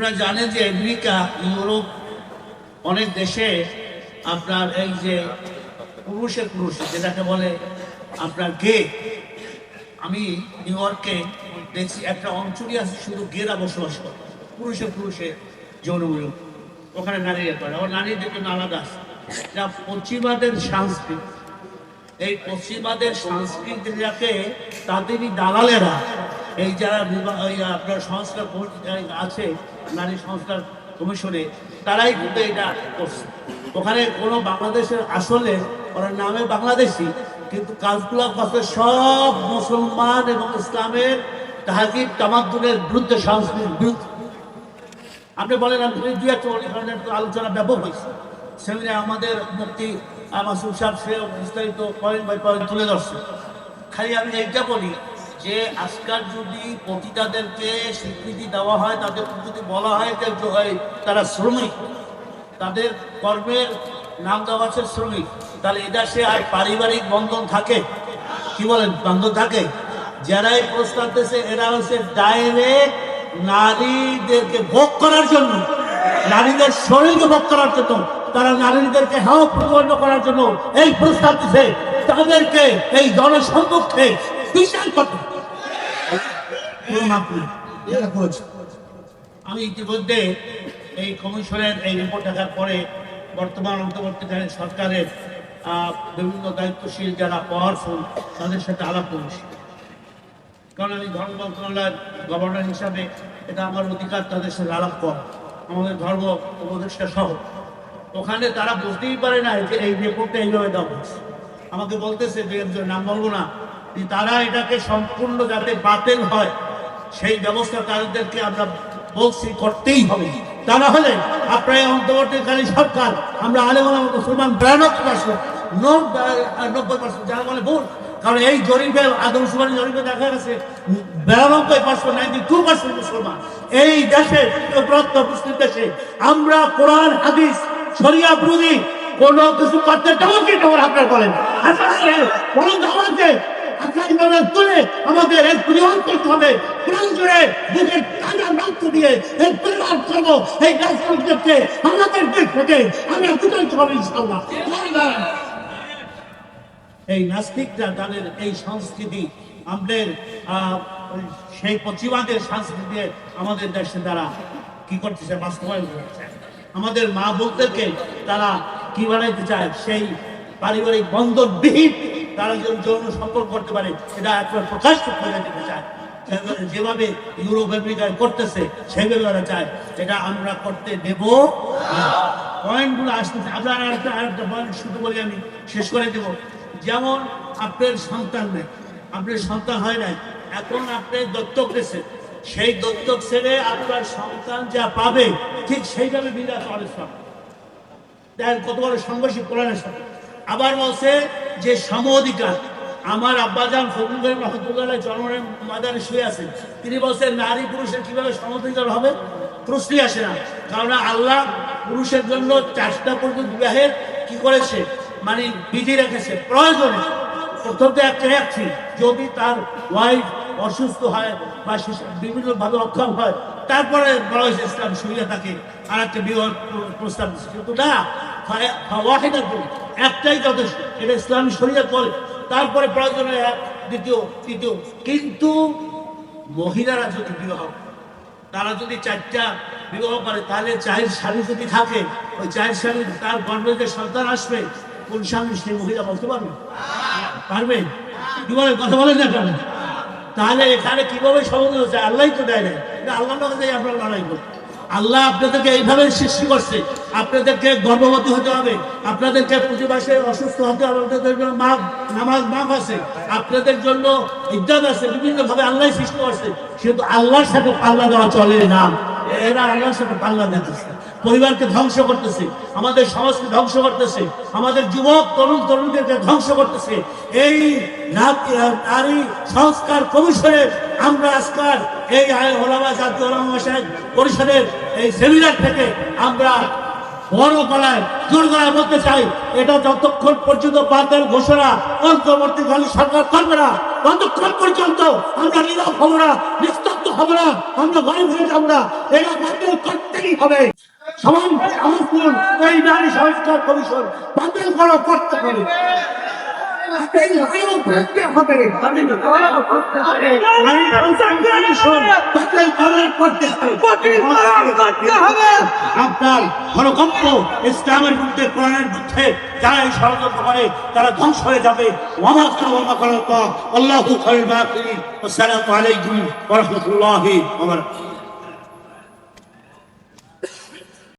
আপনারা জানেন যে আমেরিকা, ইউরোপ, অনেক দেশে আপনার এই যে পুরুষের পুরুষ, যেটাকে বলে আপনার গে, আমি নিউ ইয়র্কে দেখছি একটা অঞ্চলই আছে শুধু গেরা বসবাস করে, পুরুষে পুরুষে যৌনমূলক ওখানে নারীরা করে আবার নারীদের জন্য আলাদা আছে। যা পশ্চিমাদের সংস্কৃতি, এই পশ্চিমাদের সংস্কৃতিটাকে তাদেরই দালালেরা এই যারা আপনার সংস্কার আছে, নারী সংস্কার কমিশনে, তারাই কিন্তু এটা করছে। ওখানে কোনো বাংলাদেশের আসলে ওরা নামে বাংলাদেশি, কিন্তু কাজগুলো করছে সব মুসলমান এবং ইসলামের তাহাজিব তামাদ্দুনের বিরুদ্ধে সংস্কৃতির বিরুদ্ধে। আপনি বলেন আপনি দু একটা অনেক ধরনের আলোচনা ব্যাপক হয়েছে। সেমিনার আমাদের মুক্তি মাসুম সাহেব সে বিস্তারিত পয়েন্ট বাই পয়েন্ট তুলে ধরছে। খালি আমি এইটা বলি যে আজকাল যদি পতিতাদেরকে স্বীকৃতি দেওয়া হয়, তাদের যদি বলা হয় যে তারা শ্রমিক, তাদের কর্মের নাম দেওয়া আছে শ্রমিক, তাহলে এটা সে আর পারিবারিক বন্ধন থাকে? কি বলেন, বন্ধন থাকে? যারাই প্রস্তাব দিয়েছে, এরা হচ্ছে ডাইরেক্ট নারীদেরকে ভোগ করার জন্য, নারীদের শরীরকে ভোগ করার জন্য, তারা নারীদেরকে হাও প্রতিপন্ন করার জন্য এই প্রস্তাব দিছে তাদেরকে এই জনসম্মুখে বিশাল কথা আমি ইতিমধ্যে এই কমিশনের এই রিপোর্ট দেখার পরে বর্তমান অন্তর্বর্তীকালীন সরকারের বিভিন্ন দায়িত্বশীল যারা পাওয়ারফুল তাদের সাথে আলাপ করেছি। কারণ আমি ধর্ম মন্ত্রণালয়ের গভর্নর হিসাবে এটা আমার অধিকার তাদের সাথে আলাপ করা। আমাদের ধর্ম উপদেষ্টা সহ। ওখানে তারা বুঝতেই পারে না যে এই রিপোর্টটা এইভাবে দেওয়া হয়েছে। আমাকে বলতেছে যে একজন নাম বলব না। তারা এটাকে সম্পূর্ণ যাতে বাতিল হয় সেই ব্যবস্থা তাদেরকে আমরা বলছি, করতেই হবে। তা না হলে আপনার অন্তর্বর্তীকালীন সরকার, আমরা আলেমন মুসলমান বিরানব্বই পার্সেন্ট নব্বই পার্সেন্ট, যারা বলে ভুল, কারণ এই জরিপে আদমশুমারি জরিপে দেখা গেছে, বিরানব্বই পার্সেন্ট নাইনটি টু পার্সেন্ট মুসলমান। এই দেশে মুসলিম দেশে, আমরা কোরআন, হাদিস, শরিয়া, বিরোধী কোন কিছু করতে দেবো কি? তোমার আপনার বলেন। বলুন আমাকে ইমানে তুলে আমাদের এক করতে হবে। কোরআন জুড়ে বুকের রক্ত দিয়ে এক পরিবার এই আমাদের দেশ থেকে এই নাস্তিকরা তাদের এই সংস্কৃতি, আমাদের সেই পশ্চিমাদের সংস্কৃতি আমাদের দেশে তারা কি করতেছে, বাস্তবায়ন করছে আমাদের মা বোনদেরকে তারা কি বানাইতে চায়? সেই পারিবারিক বন্ধনবিহীন তারা যেন যৌন সম্পর্ক করতে পারে, এটা একবার প্রকাশ করে দিতে চায়। যেভাবে- ইউরোপ আমেরিকায় করতেছে সেইভাবে ওরা চায় এটা আমরা করতে দেব পয়েন্টগুলো আসতেছে আপনার আরেকটা আরেকটা পয়েন্ট শুধু বলি আমি, শেষ করে দেব। যেমন আপনার সন্তান নেই, আপনার সন্তান হয় নাই, এখন আপনি দত্তক দিয়েছেন সেই দত্তক ছেড়ে আপনার সন্তান যা পাবে, ঠিক সেইভাবে বিরাট অনেক দেখেন কত বড় সংঘর্ষিক কোরআনের সাথে আবার বলছে যে সম অধিকার আমার আব্বাজান করিম রহমতুল্লাহ জন্মের ময়দানে শুয়ে আছেন। তিনি বলছেন, নারী পুরুষের কীভাবে সম অধিকার হবে? প্রশ্নই আসে না। কারণ আল্লাহ পুরুষের জন্য চারটা পর্যন্ত বিবাহের কি করেছে? মানে বিধি রেখেছে। প্রয়োজনে। প্রথম তো একটা রাখছি যদি তার ওয়াইফ অসুস্থ হয় বা বিভিন্নভাবে অক্ষম হয়, তারপরে হয়েছে ইসলাম সুবিধা থাকে। আর একটা বিবাহ প্রস্তাব দিচ্ছে কিন্তু না ওয়াহিদা করি একটাই যথেষ্ট এটা ইসলাম শরীয়ত বলে। তারপরে প্রয়োজনে এক, দ্বিতীয়, তৃতীয়। কিন্তু মহিলারা যদি বিবাহ তারা যদি চারটা বিবাহ করে, তাহলে চায়ের স্বামী যদি থাকে, ওই চায়ের স্বামী তার গর্ভে যে সন্তান আসবে, কোন স্বামী সেই মহিলা বলতে পারবে? পারবে? কি বলে? কথা বলেন না কেন? তাহলে এখানে কীভাবে সমাধান হচ্ছে? আল্লাহ তো দেয় না আল্লাহ আপনার লড়াই করুন আল্লাহ আপনাদেরকে এইভাবে সৃষ্টি করছে। আপনাদেরকে গর্ভবতী হতে হবে, আপনাদেরকে মাসে অসুস্থ হতে হবে আপনাদের জন্য মাপ নামাজ মাপ আছে। আপনাদের জন্য ইজ্জত আছে বিভিন্ন ভাবে আল্লাহ সৃষ্টি করছে কিন্তু আল্লাহর সাথে পাল্লা দেওয়া চলে না। এরা আল্লাহর সাথে পাল্লা দিতেছে পরিবারকে ধ্বংস করতেছে, আমাদের সমাজকে ধ্বংস করতেছে, আমাদের যুবক, তরুণ, তরুণদেরকে ধ্বংস করতেছে। এই নারী সংস্কার কমিশনের আমরা আজকাল এই ওলামা জাতীয় ওলামা পরিষদের এই সেমিনার থেকে আমরা বড় গলায়, জোর গলায় বলতে চাই, এটা যতক্ষণ পর্যন্ত বাদের ঘোষণা, অন্তর্বর্তীকালীন সরকার করবে না, ততক্ষণ পর্যন্ত আমরা নীরব হব না, নিস্তব্ধ হব না, আমরা গরিব হয়ে যাব না এটা বাতিল করতেই হবে। সমান এই নারী সংস্কার কমিশন বাতিল করা করতে হবে। আপনার হরকম্প ইসলামের বিরুদ্ধে কোরআনের বিরুদ্ধে যারা এই ষড়যন্ত্র করে, তারা ধ্বংস হয়ে যাবে। ওয়ামা ওয়ামা করার আল্লাহু খায়রুল মাকিরিন আসসালামু আলাইকুম ওয়া